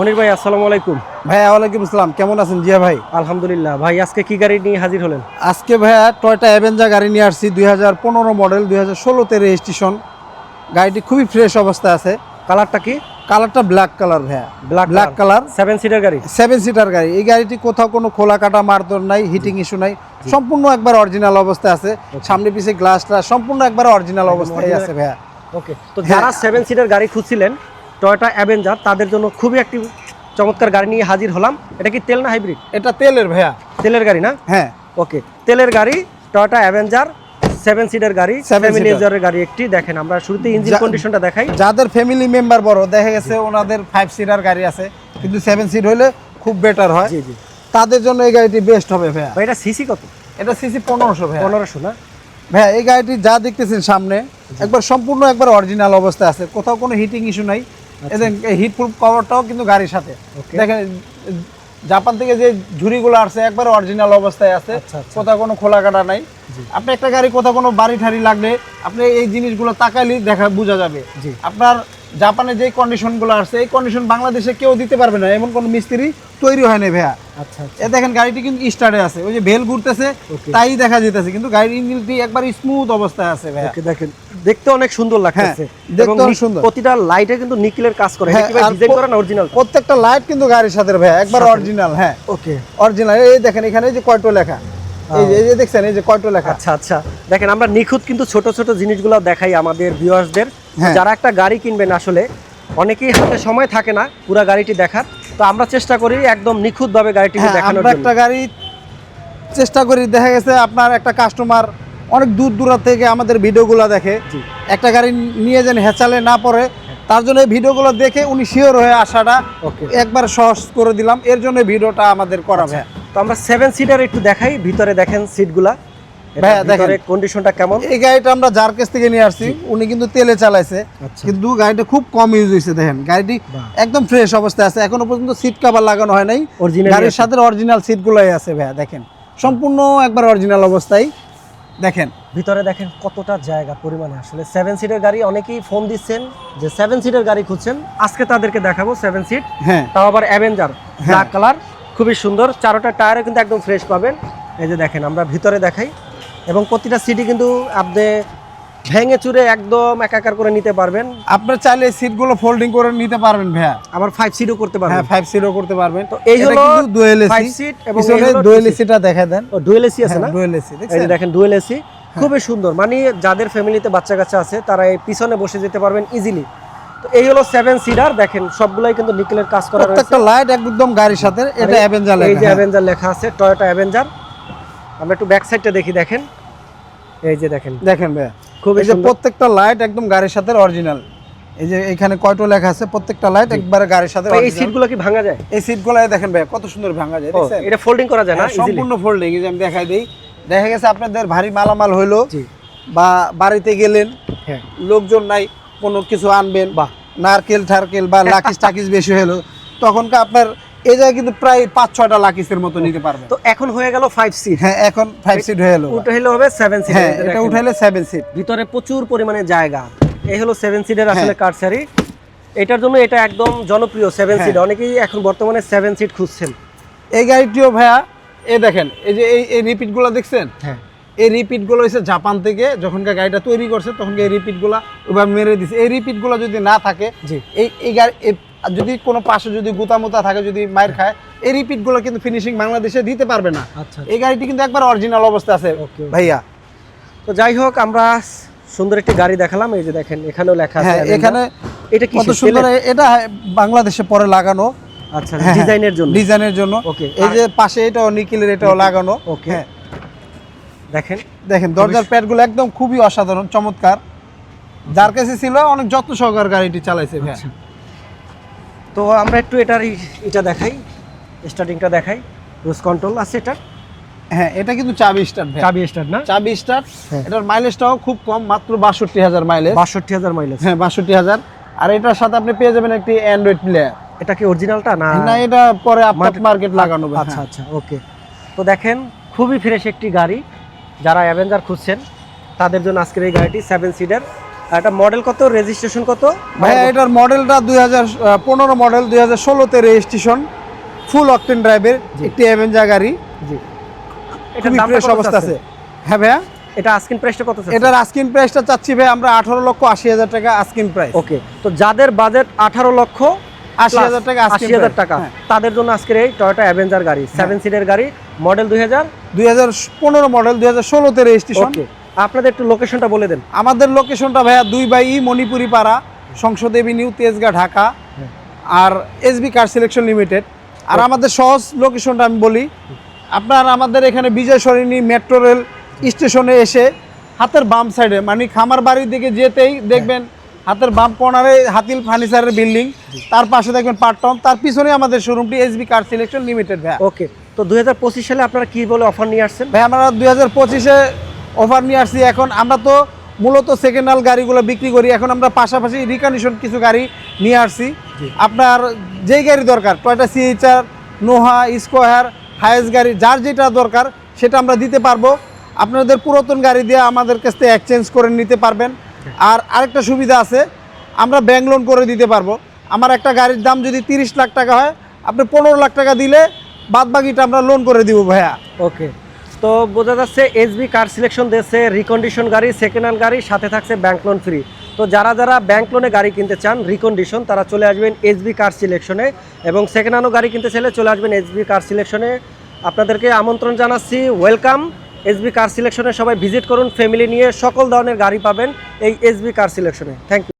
মনির ভাই আসসালামু আলাইকুম। ভাইয়া ওয়ালাইকুম আসসালাম কেমন আছেন জিয়া ভাই? আলহামদুলিল্লাহ। ভাই আজকে কি গাড়ি নিয়ে হাজির হলেন? আজকে ভাইয়া টয়টা অ্যাভেঞ্জা গাড়ি নিয়ে আসছি দুই হাজার পনেরো মডেল দুই হাজার ষোলোতে রেজিস্ট্রেশন গাড়িটি খুবই ফ্রেশ অবস্থায় আছে। কালারটা কি? কালারটা ব্ল্যাক কালার ভাইয়া। Black black colour seven seater গাড়ি? সেভেন সিটার গাড়ি। এই গাড়িটি কোথাও কোনো খোলা কাটা মারদর নাই হিটিং ইস্যু নাই। সম্পূর্ণ একবার অরিজিনাল অবস্থায় আছে। সামনে পিছে গ্লাস গ্লাস সম্পূর্ণ একবার অরিজিনাল অবস্থায় আছে ভাইয়া। ওকে। তো যারা সেভেন সিটার গাড়ি খুঁজছিলেন টয়োটা অ্যাভেঞ্জার তাদের জন্য খুবই একটি চমৎকার গাড়ি নিয়ে হাজির হলাম। এটা কি তেল না হাইব্রিড? এটা তেলের ভাইয়া। তেলের গাড়ি না? হ্যাঁ। ওকে তেলের গাড়ি টয়টা অ্যাভেঞ্জার সেভেন সিটার গাড়ি seater। সিটারের গাড়ি একটি। দেখেন আমরা শুরুতে ইঞ্জিন কন্ডিশনটা দেখাই। যাদের ফ্যামিলি মেম্বার বড় দেখা গেছে ওনাদের ফাইভ সিটার গাড়ি আছে। কিন্তু সেভেন সিট হলে খুব বেটার হয়। জি জি। তাদের জন্য এই গাড়িটি বেস্ট হবে ভাইয়া। ভাই এটা সিসি কত? এটা সিসি পনেরোশো ভাইয়া। পনেরোশো না? ভাইয়া এই গাড়িটি যা দেখতেছেন সামনে একবার সম্পূর্ণ একবার অরিজিনাল অবস্থায় আছে। কোথাও কোনো হিটিং ইস্যু নাই। এদের হিট প্রুফ কভারটাও কিন্তু গাড়ির সাথে। দেখেন জাপান থেকে যে ঝুড়িগুলো আসছে একবার অরিজিনাল অবস্থায় আছে আচ্ছা, আচ্ছা। কোথাও কোনো খোলা কাটা নাই আপনি একটা গাড়ি কোথাও কোনো বাড়ি ঠাড়ি লাগলে আপনি এই জিনিসগুলো তাকাইলেই দেখা বোঝা যাবে। আপনার জাপানে যে কন্ডিশনগুলো আসছে এই কন্ডিশন বাংলাদেশে কেউ দিতে পারবে না এমন কোনো মিস্ত্রি তৈরি হয় না ভাইয়া। আচ্ছা আচ্ছা। এ দেখেন গাড়িটি কিন্তু স্টার্টে আছে ওই যে বেল ঘুরতেছে তাই দেখা যেতেছে কিন্তু গাড়ির ইঞ্জিনটি একবার স্মুথ অবস্থায় আছে ভাইয়া। ওকে দেখেন দেখতে অনেক সুন্দর লাগতেছে। হ্যাঁ, দেখতে অনেক সুন্দর। প্রতিটা লাইটে কিন্তু নিকেলের কাজ করে হ্যাঁ, ডিজাইন করা না অরিজিনাল প্রত্যেকটা লাইট কিন্তু গাড়ির সাথে ভাইয়া একবার অরিজিনাল হ্যাঁ। ওকে অরিজিনাল এই দেখেন এখানে এই যে কয়টো লেখা এই যে এই যে দেখছেন এই যে কয়টো লেখা। আচ্ছা আচ্ছা। দেখেন আমরা নিখুঁত কিন্তু ছোট ছোট জিনিসগুলো দেখাই আমাদের ভিউয়ার্সদের হ্যাঁ। যারা একটা গাড়ি কিনবেন আসলে অনেকেই হাতে সময় থাকে না পুরো গাড়িটি দেখার। তো আমরা চেষ্টা করি একদম নিখুঁতভাবে গাড়িটিকে হ্যাঁ দেখানোর জন্য। একটা গাড়ি চেষ্টা করি দেখা গেছে আপনার একটা কাস্টমার অনেক দূর দূরান্ত থেকে আমাদের ভিডিওগুলো দেখে। একটা গাড়ি নিয়ে যেন হেঁচালে না পড়ে তার জন্য ভিডিওগুলো দেখে উনি শিওর হয়ে আসাটা একবার সহজ করে দিলাম। এর জন্য ভিডিওটা আমাদের করা ভাইয়া। তো আমরা সেভেন সিটার একটু দেখাই ভিতরে দেখেন সিটগুলা কন্ডিশনটা কেমন? এই গাড়িটা আমরা যার কাছ থেকে নিয়ে আসছি উনি কিন্তু তেলে চালাইছে। আচ্ছা। কিন্তু গাড়িটা খুব কম ইউজ হয়েছে দেখেন। গাড়িটি একদম ফ্রেশ অবস্থায় আছে। এখনও পর্যন্ত সিট কভার লাগানো হয় নাই। গাড়ির সাথে অরিজিনাল সিটগুলোই আছে ভাইয়া দেখেন। সম্পূর্ণ একবার অরিজিনাল অবস্থায় দেখেন। ভিতরে দেখেন কতটা জায়গা পরিমাণে। আসলে সেভেন সিটের গাড়ি অনেকেই ফোন দিচ্ছেন যে সেভেন সিটের গাড়ি খুঁজছেন। আজকে তাদেরকে দেখাবো সেভেন সিট হ্যাঁ। তাও আবার অ্যাভেঞ্জার ব্ল্যাক কালার খুবই সুন্দর। চারোটা টায়ারে কিন্তু একদম ফ্রেশ পাবেন। এই যে দেখেন আমরা ভিতরে দেখাই। এবং প্রতিটা সিটি কিন্তু আপনি ভেঙে চুরে একদম একাকার করে নিতে পারবেন। আপনার চাইলে সিটগুলো ফোল্ডিং করে নিতে পারবেন ভাইয়া। আবার ফাইভ সিটও করতে পারবেন। হ্যাঁ ফাইভ সিটও করতে পারবেন। তো এই হলো ডুয়েল এসি এবং পিছনে এই হলো ডুয়েল এসিটা দেখা দেন। ও ডুয়েল এসি আছে না? ডুয়েল এসি এই দেখেন ডুয়েল এসি খুবই সুন্দর। মানে যাদের ফ্যামিলিতে বাচ্চা কাচ্চা আছে তারা এই পিছনে বসে যেতে পারবেন ইজিলি তো এই হলো সেভেন সিটার দেখেন সবগুলাই কিন্তু নিকেলের কাজ করা রয়েছে। প্রত্যেকটা লাইট একদম গাড়ির সাথে। এটা অ্যাভেঞ্জার এই যে হ্যাঁ। অ্যাভেঞ্জার লেখা আছে টয়োটা অ্যাভেঞ্জার আমরা একটু ব্যাক সাইডটা দেখি দেখেন। এই যে দেখেন। দেখেন ভাইয়া। খুবই এই যে প্রত্যেকটা লাইট একদম গাড়ির সাথে অরিজিনাল এই যে এখানে কয়টো লেখা আছে? প্রত্যেকটা লাইট একবারে গাড়ির সাথে এই সিটগুলো কি ভাঙা যায়? এই সিটগুলো দেখেন ভাই কত সুন্দর ভাঙা যায় এটা ফোল্ডিং করা যায় না? হ্যাঁ, সম্পূর্ণ ফোল্ডিং এই যে আমি দেখাই দেই। দেখা গেছে আপনাদের ভারী মালামাল হইল বা বাড়িতে গেলেন হ্যাঁ। লোকজন নাই কোনো কিছু আনবেন বা নারকেল ঠারকেল বা লাকিস টাকিস বেশি হলো তখনকার আপনার এই জায়গায় কিন্তু প্রায় পাঁচ ছয়টা লাকিসের মতো নিতে পারবেন তো এখন হয়ে গেল ফাইভ সিট হ্যাঁ এখন ফাইভ সিট হয়ে গেলো। উঠে হলে হবে সেভেন সিট হ্যাঁ এটা উঠাইলে সেভেন সিট ভিতরে প্রচুর পরিমাণে জায়গা। এই হলো সেভেন সিটের হ্যাঁ। আসলে কারসারি এটার জন্য এটা একদম জনপ্রিয় সেভেন হ্যাঁ। সিট অনেকেই এখন বর্তমানে সেভেন সিট খুঁজছেন। এই গাড়িটিও ভাইয়া এই দেখেন এই যে এই এই রিপিটগুলো দেখছেন? হ্যাঁ। এই রিপিটগুলো হচ্ছে জাপান থেকে যখনকার গাড়িটা তৈরি করছে তখনকার এই রিপিটগুলো ওইভাবে মেরে দিছে। এই রিপিটগুলো যদি না থাকে জি। এই এই গাড়ি আর যদি কোনো পাশে যদি গুতামুতা থাকে যদি মায়ের খায় এই রিপিটগুলো কিন্তু ফিনিশিং বাংলাদেশে দিতে পারবে না। আচ্ছা এই গাড়িটি কিন্তু একবার অরিজিনাল অবস্থা আছে. ভাইয়া। তো যাই হোক আমরা সুন্দর একটি গাড়ি দেখালাম। এই যে দেখেন এখানেও লেখা আছে হ্যাঁ এখানে এটা কি কত সুন্দর এটা বাংলাদেশে পরে লাগানো। আচ্ছা হ্যাঁ, ডিজাইনের জন্য। ডিজাইনের জন্য। ওকে এই যে পাশে এটাও নিকেলের এটাও লাগানো। ওকে হ্যাঁ। দেখেন। দেখেন দরজার প্যাডগুলো একদম খুবই অসাধারণ চমৎকার। যার কাছে ছিল অনেক যত্ন সহকার গাড়িটি চালাইছে ভাইয়া আচ্ছা। তো আমরা একটু এটার এটা দেখাই স্টার্টিংটা দেখাই রোজ কন্ট্রোল আছে এটা হ্যাঁ এটা কিন্তু চাবি স্টার্ট চাবি স্টার্ট না? চাবি স্টার্ট। হ্যাঁ। এটার মাইলেজটাও খুব কম মাত্র বাষট্টি হাজার মাইলেজ বাষট্টি হাজার মাইলেজ হ্যাঁ বাষট্টি হাজার। আর এটার সাথে আপনি পেয়ে যাবেন একটি অ্যান্ড্রয়েড প্লেয়ার এটা কি অরিজিনালটা না? না এটা পরে আপনার মার্কেট লাগানো আচ্ছা হ্যাঁ। আচ্ছা ওকে তো দেখেন খুবই ফ্রেশ একটি গাড়ি। যারা অ্যাভেঞ্জার খুঁজছেন তাদের জন্য আজকের এই গাড়িটি সেভেন সিটার এটা মডেল কত? রেজিস্ট্রেশন কত? ভাইয়া এটার মডেলটা দুই পনেরো মডেল দুই হাজার ষোলোতে রেজিস্ট্রেশন ফুল অকটেন ড্রাইভের একটি অ্যাভেঞ্জা গাড়ি। জি। এটা ফ্রেশ অবস্থা আছে। হ্যাঁ ভাইয়া? এটা আস্কিন প্রাইসটা কত এটার আস্কিন প্রাইসটা চাচ্ছি ভাই আমরা আঠারো লক্ষ আশি হাজার টাকা আস্কিন প্রাইস ওকে তো যাদের বাজেট আঠারো লক্ষ আশি হাজার টাকা আশি হাজার টাকা হ্যাঁ। তাদের জন্য আজকের এই টয়োটা অ্যাভেঞ্জার গাড়ি সেভেন সিটের গাড়ি মডেল দুই হাজার? দুই হাজার পনেরো মডেল দুই হাজার ষোলোতে রেজিস্ট্রেশন আপনাদের একটু লোকেশনটা বলে দেন। আমাদের লোকেশনটা ভাইয়া দুই বাই মণিপুরি পাড়া সংসদ এভিনিউ তেজগাঁ ঢাকা আর এসবি কার সিলেকশন লিমিটেড আর আমাদের সহজ লোকেশনটা আমি বলি আপনার আমাদের এখানে বিজয় সরিণী মেট্রো রেল স্টেশনে এসে হাতের বাম সাইডে মানে খামার বাড়ির দিকে যেতেই দেখবেন হাতের বাম কর্নারে হাতিল ফার্নিচারের বিল্ডিং তার পাশে দেখবেন পার্টন তার পিছনে আমাদের শোরুমটি এসবি কার সিলেকশন লিমিটেড ভাইয়া। ওকে তো দুই হাজার পঁচিশ সালে আপনারা কি বলে অফার নিয়ে আসছেন? ভাই আমরা দুই হাজার পঁচিশে অফার নিয়ে আসছি। এখন আমরা তো মূলত সেকেন্ড হ্যান্ড গাড়িগুলো বিক্রি করি। এখন আমরা পাশাপাশি রিকন্ডিশন কিছু গাড়ি নিয়ে আসছি। আপনার যেই গাড়ি দরকার Toyota CHR Noah Squire Hiace গাড়ি যার যেটা দরকার সেটা আমরা দিতে পারব। আপনাদের পুরাতন গাড়ি দিয়ে আমাদের কাছ থেকে এক্সচেঞ্জ করে নিতে পারবেন। আর আরেকটা সুবিধা আছে আমরা ব্যাংক লোন করে দিতে পারব। আমার একটা গাড়ির দাম যদি তিরিশ লাখ টাকা হয় আপনি পনেরো লাখ টাকা দিলে বাদ বাকিটা আমরা লোন করে দিব ভাইয়া। ওকে তো বোঝা যাচ্ছে এসবি কার সিলেকশন দিয়েছে রিকন্ডিশন গাড়ি সেকেন্ড হ্যান্ড গাড়ি, সাথে থাকছে ব্যাংক লোন ফ্রি তো যারা যারা ব্যাংক লোনে গাড়ি কিনতে চান রিকন্ডিশন তারা চলে আসবেন এসবি কার সিলেকশনে এবং সেকেন্ড হ্যান্ডও গাড়ি কিনতে চাইলে চলে আসবেন এসবি কার সিলেকশনে আপনাদেরকে আমন্ত্রণ জানাচ্ছি ওয়েলকাম এসবি কার সিলেকশনে সবাই ভিজিট করুন ফ্যামিলি নিয়ে সকল ধরনের গাড়ি পাবেন এই এসবি কার সিলেকশনে থ্যাংক ইউ